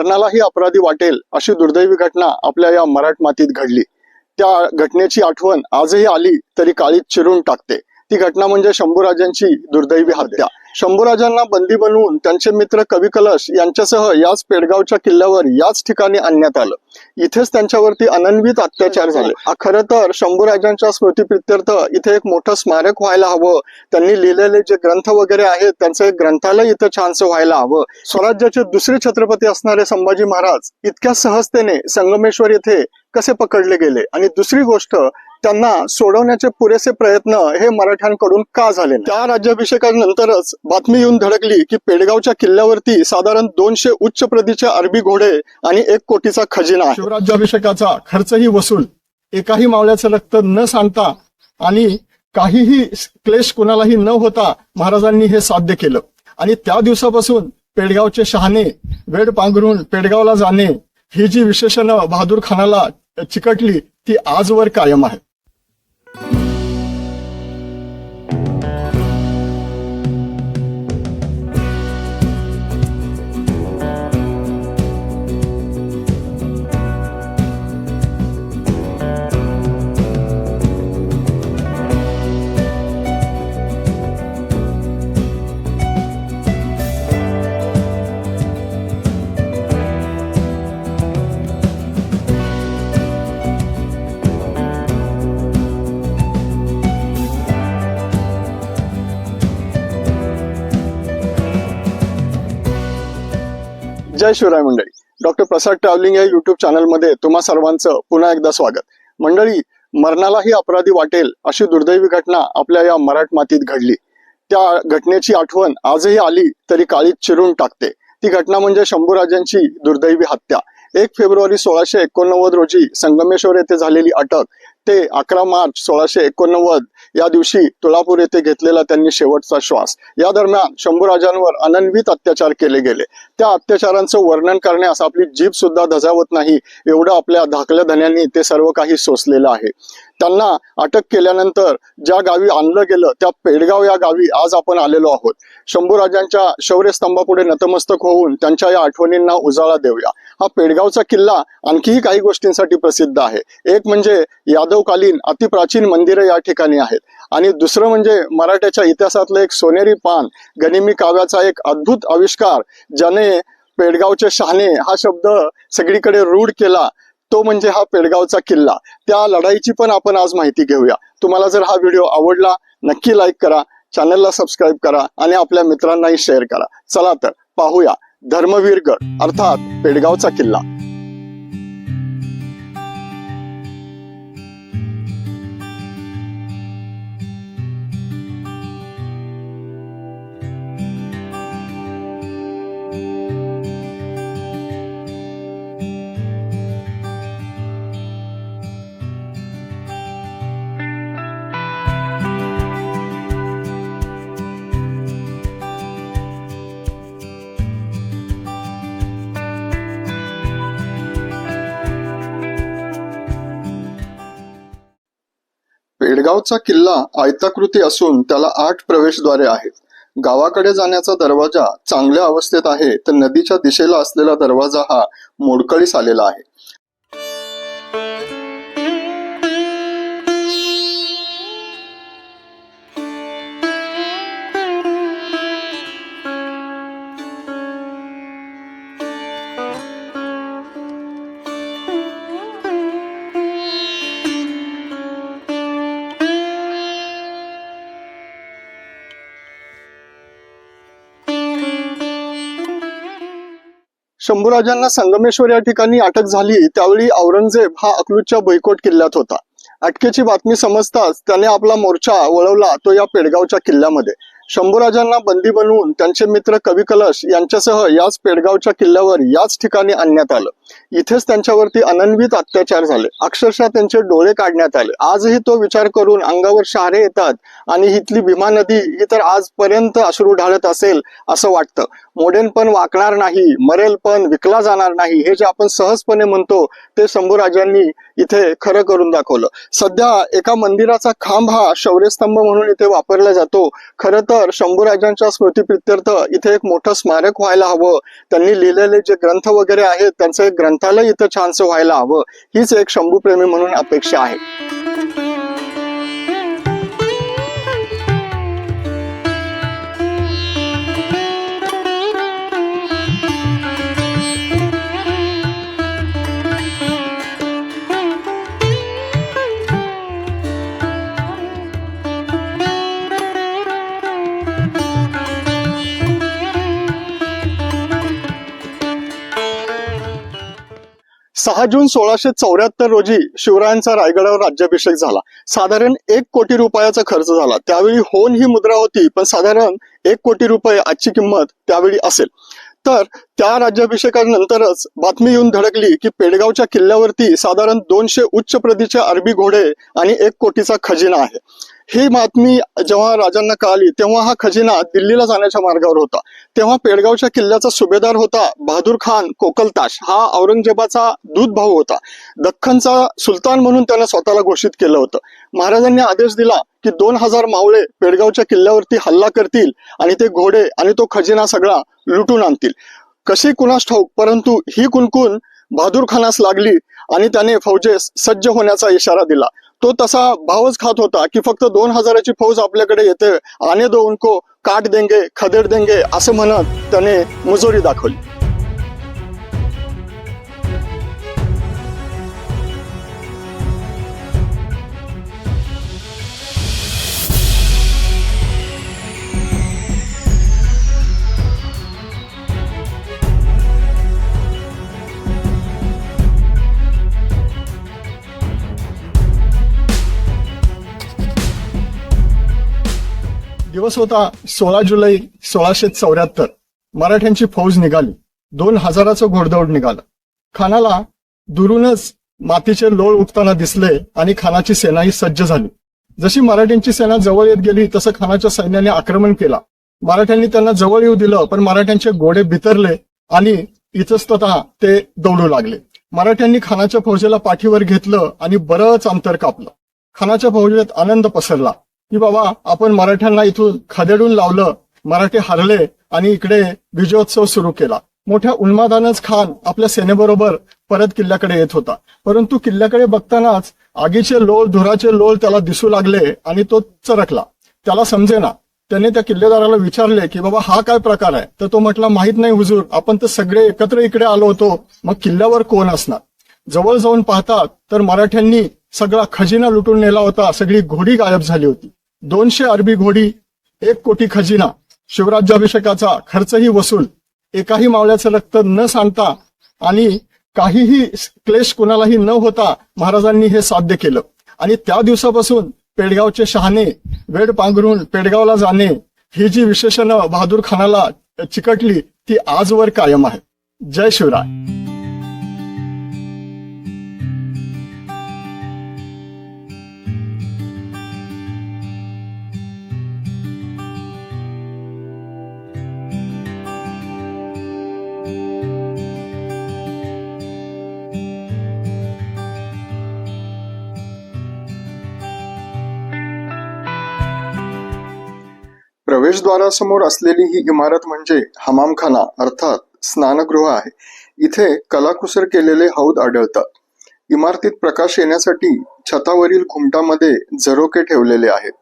मरणालाही अपराधी वाटेल अशी दुर्दैवी घटना आपल्या या मराठ मातीत घडली. त्या घटनेची आठवण आजही आली तरी काळीत चिरून टाकते. ती घटना म्हणजे शंभूराजांची दुर्दैवी हत्या. शंभूराजांना बंदी बनवून त्यांचे मित्र कवी कलश यांच्यासह याच पेडगावच्या किल्ल्यावर याच ठिकाणी आणण्यात आलं. इथेच त्यांच्यावरती अनन्वित अत्याचार झाले. खरं तर शंभूराजांच्या स्मृतीप्रित्यर्थ इथे एक मोठं स्मारक व्हायला हवं. त्यांनी लिहिलेले जे ग्रंथ वगैरे आहेत त्यांचं एक ग्रंथालय इथं छानसं व्हायला हवं. स्वराज्याचे दुसरे छत्रपती असणारे संभाजी महाराज इतक्या सहजतेने संगमेश्वर येथे कसे पकडले गेले? आणि दुसरी गोष्ट त्यांना सोडवण्याचे पुरेसे प्रयत्न हे मराठ्यांकडून का झाले त्या राज्याभिषेकानंतरच बातमी येऊन धडकली की पेडगावच्या किल्ल्यावरती साधारण दोनशे उच्च प्रतीचे अरबी घोडे आणि एक कोटीचा खजिना शिवराज्याभिषेकाचा खर्चही वसूल. एकाही मावळ्याचं रक्त न सांडता आणि काहीही क्लेश कोणालाही न होता महाराजांनी हे साध्य केलं. आणि त्या दिवसापासून पेडगावचे शहाणे वेड पांघरून पेडगावला जाणे ही जी विशेषणं बहादूर खानाला चिकटली ती आजवर कायम आहे. जय शिवराय मंडळी. डॉक्टर प्रसाद ट्रॅव्हलिंग या युट्यूब चॅनलमध्ये तुम्हा सर्वांचं पुन्हा एकदा स्वागत. मंडळी मरणालाही अपराधी वाटेल अशी दुर्दैवी घटना आपल्या या मराठ मातीत घडली. त्या घटनेची आठवण आजही आली तरी काळीत चिरून टाकते. ती घटना म्हणजे शंभूराजांची दुर्दैवी हत्या. एक फेब्रुवारी सोळाशे एकोणनव्वद रोजी संगमेश्वर येथे झालेली अटक ते अकरा मार्च सोळाशे एकोणनव्वद या दिवशी तुळापूर येथे घेतलेला त्यांनी शेवटचा श्वास. या दरम्यान शंभूराजांवर अनन्वित अत्याचार केले गेले. त्या अत्याचारांचं वर्णन करण्यास आपली जीभ सुद्धा धजावत नाही एवढं आपल्या धाकल्या धन्यांनी ते सर्व काही सोसलेलं आहे. त्यांना अटक केल्यानंतर ज्या गावी आणलं गेलं त्या पेडगाव या गावी आज आपण आलेलो आहोत. शंभूराजांच्या शौर्यस्तंभापुढे नतमस्तक होऊन त्यांच्या या आठवणींना उजाळा देऊया. हा पेडगावचा किल्ला आणखीही काही गोष्टींसाठी प्रसिद्ध आहे. एक म्हणजे यादवकालीन अतिप्राचीन मंदिरं या ठिकाणी आहेत. आणि दुसरं म्हणजे मराठ्याच्या इतिहासातलं एक सोनेरी पान गनिमी काव्याचा एक अद्भुत आविष्कार ज्याने पेडगावचे शहाणे हा शब्द सगळीकडे रूढ केला. तो म्हणजे हा पेडगावचा किल्ला. त्या लढाईची पण आपण आज माहिती घेऊया. तुम्हाला जर हा व्हिडिओ आवडला नक्की लाईक करा चॅनलला सबस्क्राईब करा आणि आपल्या मित्रांनाही शेअर करा. चला तर पाहूया धर्मवीरगड अर्थात पेडगावचा किल्ला. गावचा किल्ला आयताकृती असून त्याला आठ प्रवेशद्वारे आहेत. गावाकडे जाण्याचा दरवाजा चांगल्या अवस्थेत आहे तर नदीच्या दिशेला असलेला दरवाजा हा मोडकळीस आलेला आहे. शंभूराजांना संगमेश्वर या ठिकाणी अटक झाली त्यावेळी औरंगजेब हा अकलूजच्या बैकोट किल्ल्यात होता. अटकेची बातमी समजताच त्याने आपला मोर्चा वळवला तो या पेडगावच्या किल्ल्यामध्ये. शंभूराजांना बंदी बनवून त्यांचे मित्र कवी कलश यांच्यासह याच पेडगावच्या किल्ल्यावर याच ठिकाणी आणण्यात आलं. इथेच त्यांच्यावरती अनन्वित अत्याचार झाले. अक्षरशः त्यांचे डोळे काढण्यात आले. आजही तो विचार करून अंगावर शहारे येतात आणि इथली भीमा नदी ही तर आजपर्यंत अश्रू ढाळत असेल असं वाटतं. मोडेन पण वाकणार नाही मरेल पण विकला जाणार नाही हे जे आपण सहजपणे म्हणतो ते शंभूराजांनी इथे खरं करून दाखवलं. सध्या एका मंदिराचा खांब हा शौर्यस्तंभ म्हणून इथे वापरला जातो. खरं तर तर शंभूराजांच्या स्मृतीप्रित्यर्थ इथे एक मोठं स्मारक व्हायला हवं. त्यांनी लिहिलेले जे ग्रंथ वगैरे आहेत त्यांचं एक ग्रंथालय इथं छानसं व्हायला हवं. हीच एक शंभूप्रेमी म्हणून अपेक्षा आहे. सहा जून सोळाशे चौऱ्याहत्तर रोजी शिवरायांचा रायगडावर राज्याभिषेक झाला. साधारण एक कोटी रुपयाचा खर्च झाला. त्यावेळी होन ही मुद्रा होती पण साधारण एक कोटी रुपये आजची किंमत त्यावेळी असेल. तर त्या राज्याभिषेकानंतरच बातमी येऊन धडकली की पेडगावच्या किल्ल्यावरती साधारण दोनशे उच्च प्रतीचे अरबी घोडे आणि एक कोटीचा खजिना आहे. ही बातमी जेव्हा राजांना कळाली तेव्हा हा खजिना दिल्लीला जाण्याच्या मार्गावर होता. तेव्हा पेडगावच्या किल्ल्याचा सुभेदार होता बहादूर खान कोकलताश. हा औरंगजेबाचा दूध भाऊ होता. दख्खनचा सुलतान म्हणून त्यानं स्वतःला घोषित केलं होतं. महाराजांनी आदेश दिला की दोन हजार मावळे पेडगावच्या किल्ल्यावरती हल्ला करतील आणि ते घोडे आणि तो खजिना सगळा लुटून आणतील. कशी कुणास ठाऊक परंतु ही कुणकुण बहादूर खानास लागली आणि त्याने फौजेस सज्ज होण्याचा इशारा दिला. तो तसा भावच खात होता की फक्त दोन हजाराची फौज आपल्याकडे येते आने दो उनको काट देंगे खदेड देंगे असं म्हणत त्याने मुजोरी दाखवली. दिवस होता सोळा जुलै सोळाशे चौऱ्याहत्तर. मराठ्यांची फौज निघाली. दोन हजाराचं घोडदौड निघालं. खानाला दुरूनच मातीचे लोळ उठताना दिसले आणि खानाची सेनाही सज्ज झाली. जशी मराठ्यांची सेना जवळ येत गेली तसं खानाच्या सैन्याने आक्रमण केला. मराठ्यांनी त्यांना जवळ येऊ दिलं पण मराठ्यांचे गोडे बितरले आणि इतस्ततः ते दौडू लागले. मराठ्यांनी खानाच्या फौजेला पाठीवर घेतलं आणि बरंच अंतर कापलं. खानाच्या फौजेत आनंद पसरला. की बाबा आपण मराठ्यांना इथून खदेडून लावलं मराठी हरले आणि इकडे विजयोत्सव सुरू केला. मोठ्या उन्मादानच खान आपल्या सेनेबरोबर परत किल्ल्याकडे येत होता. परंतु किल्ल्याकडे बघतानाच आगीचे लोळ धुराचे लोळ त्याला दिसू लागले आणि तो चरकला. त्याला समजेना. त्याने त्या किल्लेदाराला विचारले की बाबा हा काय प्रकार आहे? तर तो म्हटला माहीत नाही हुजूर आपण तर सगळे एकत्र इकडे आलो होतो मग किल्ल्यावर कोण असणार? जवळ जाऊन पाहतात तर मराठ्यांनी सगळा खजिना लुटून नेला होता सगळी घोडी गायब झाली होती. दोनशे अरबी घोडी एक कोटी खजिना शिवराज्याभिषेकाचा खर्चही वसूल. एकाही मावळ्याचं रक्त न सांडता आणि काहीही क्लेश कुणालाही न होता महाराजांनी हे साध्य केलं. आणि त्या दिवसापासून पेडगावचे शहाणे वेड पांघरून पेडगावला जाणे ही जी विशेषणं बहादूर खानाला चिकटली ती आजवर कायम आहे. जय शिवराय. प्रवेशद्वारासमोर असलेली ही इमारत म्हणजे हमामखाना अर्थात स्नानगृह आहे. इथे कलाकुसर केलेले हौद आढळतात. इमारतीत प्रकाश येण्यासाठी छतावरील घुमटामध्ये झरोके ठेवलेले आहेत.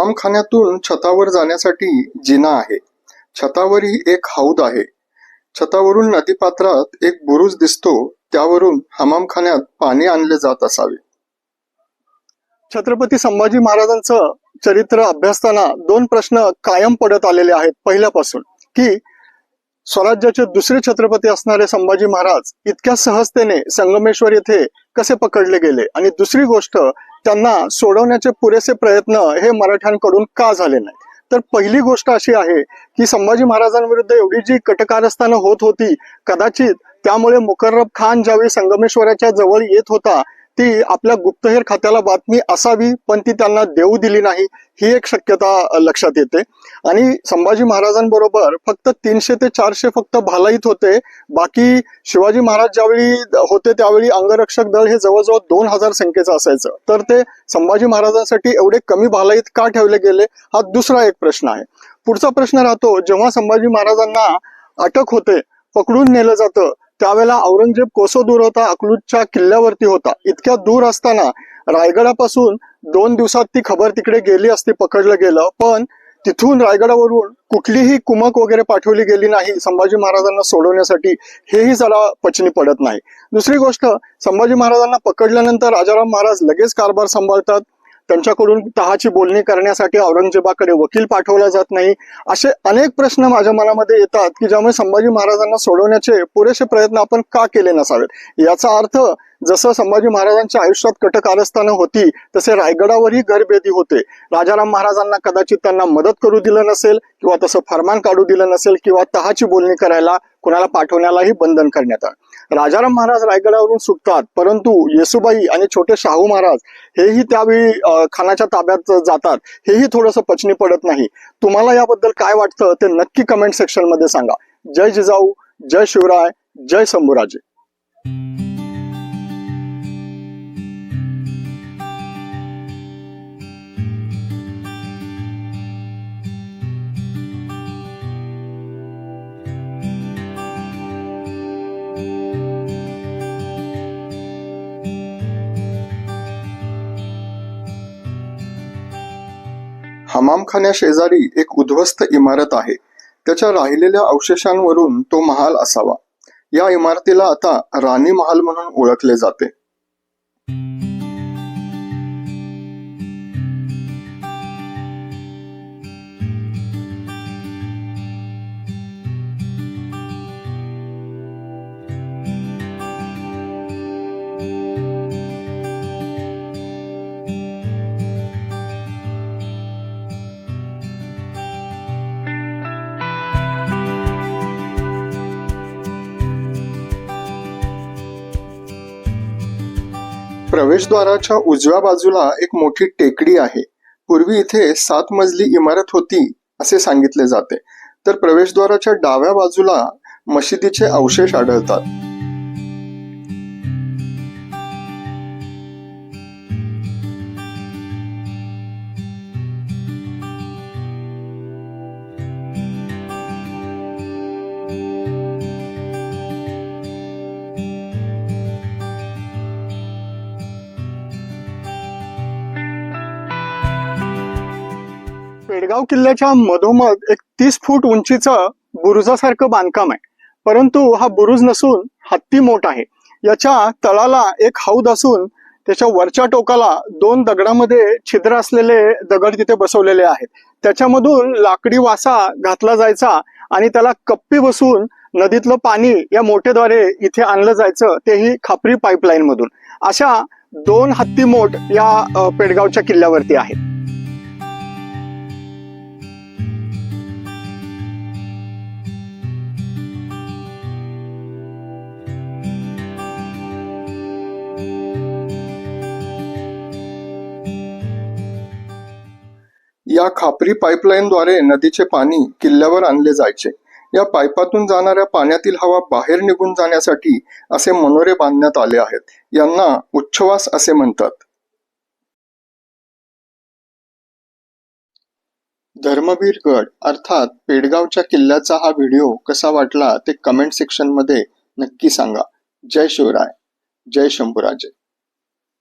हमामखान्यातून छतावर जाण्यासाठी जिना आहे. छतावरही एक हौद आहे. छतावरून नदीपात्रात एक बुरुज दिसतो. त्यावरून हमामखान्यात पाणी आणले जात असावे. छत्रपती संभाजी महाराजांचं चरित्र अभ्यासताना दोन प्रश्न कायम पडत आलेले आहेत पहिल्यापासून की स्वराज्याचे दुसरे छत्रपती असणारे संभाजी महाराज इतक्या सहजतेने संगमेश्वर येथे कसे पकडले गेले? आणि दुसरी गोष्ट त्यांना सोडवण्याचे पुरेसे प्रयत्न हे मराठ्यांकडून का झाले नाही तर पहिली गोष्ट अशी आहे की संभाजी महाराजांविरुद्ध एवढी जी कटकारस्थानं होत होती कदाचित त्यामुळे मुकर्रब खान ज्यावेळी संगमेश्वराच्या जवळ येत होता ती आपल्या गुप्तहेर खात्याला बातमी असावी पण ती त्यांना देऊ दिली नाही ही एक शक्यता लक्षात येते. आणि संभाजी महाराजांबरोबर फक्त तीनशे ते चारशे फक्त भालाईत होते. बाकी शिवाजी महाराज ज्यावेळी होते त्यावेळी अंगरक्षक दळ हे जवळजवळ दोन हजार संख्येचं असायचं. तर ते संभाजी महाराजांसाठी एवढे कमी भालाईत का ठेवले गेले? हा दुसरा एक प्रश्न आहे. पुढचा प्रश्न राहतो जेव्हा संभाजी महाराजांना अटक होते पकडून नेलं जातं त्यावेळेला औरंगजेब कोसो दूर होता अकलूजच्या किल्ल्यावरती होता. इतक्या दूर असताना रायगडापासून दोन दिवसात ती खबर तिकडे गेली असती पकडलं गेलं. पण तिथून रायगडावरून कुठलीही कुमक वगैरे पाठवली गेली नाही संभाजी महाराजांना सोडवण्यासाठी. हेही जरा पचनी पडत नाही. दुसरी गोष्ट संभाजी महाराजांना पकडल्यानंतर राजाराम महाराज लगेच कारभार सांभाळतात. त्यांच्याकडून तहाची बोलणी करण्यासाठी औरंगजेबाकडे वकील पाठवला जात नाही. असे अनेक प्रश्न माझ्या मनामध्ये येतात की ज्यामुळे संभाजी महाराजांना सोडवण्याचे पुरेसे प्रयत्न आपण का केले नसावेत? याचा अर्थ जसं संभाजी महाराजांच्या आयुष्यात कटकारस्थानं होती तसे रायगडावरही घरभेदी होते. राजाराम महाराजांना कदाचित त्यांना मदत करू दिलं नसेल किंवा तसं फरमान काढू दिलं नसेल किंवा तहाची बोलणी करायला कुणाला पाठवण्यालाही बंधन करण्यात आलं. राजाराम महाराज रायगडावरून सुटतात परंतु येसुबाई आणि छोटे शाहू महाराज हेही त्यावेळी खानाच्या ताब्यात जातात. हेही थोडंसं पचनी पडत नाही. तुम्हाला याबद्दल काय वाटतं ते नक्की कमेंट सेक्शनमध्ये सांगा. जय जिजाऊ जय शिवराय जय शंभूराजे हमामखान्या शेजारी एक उद्ध्वस्त इमारत आहे. त्याच्या राहिलेल्या अवशेषांवरून तो महाल असावा. या इमारतीला आता राणी महाल म्हणून ओळखले जाते. प्रवेशद्वाराच्या उजव्या बाजूला एक मोठी टेकडी आहे. पूर्वी इथे सात मजली इमारत होती असे सांगितले जाते. तर प्रवेशद्वाराच्या डाव्या बाजूला मशिदीचे अवशेष आढळतात. पेडगाव किल्ल्याच्या मधोमध एक तीस फूट उंचीचं बुरुजासारखं बांधकाम आहे. परंतु हा बुरुज नसून हत्ती मोठ आहे. याच्या तळाला एक हौद असून त्याच्या वरच्या टोकाला दोन दगडामध्ये छिद्र असलेले दगड तिथे बसवलेले आहेत. त्याच्यामधून लाकडी वासा घातला जायचा आणि त्याला कप्पी बसून नदीतलं पाणी या मोठेद्वारे इथे आणलं जायचं तेही खापरी पाईपलाईन मधून अशा दोन हत्ती मोठ या पेडगावच्या किल्ल्यावरती आहेत. या खापरी पाईपलाईनद्वारे नदीचे पाणी किल्ल्यावर आणले जायचे. या पाईपातून जाणाऱ्या पाण्यातील हवा बाहेर निघून जाण्यासाठी असे मनोरे बांधण्यात आले आहेत. यांना उच्छवास असे म्हणतात. धर्मवीर गड अर्थात पेडगावच्या किल्ल्याचा हा व्हिडिओ कसा वाटला ते कमेंट सेक्शनमध्ये नक्की सांगा. जय शिवराय. जय शंभूराजे.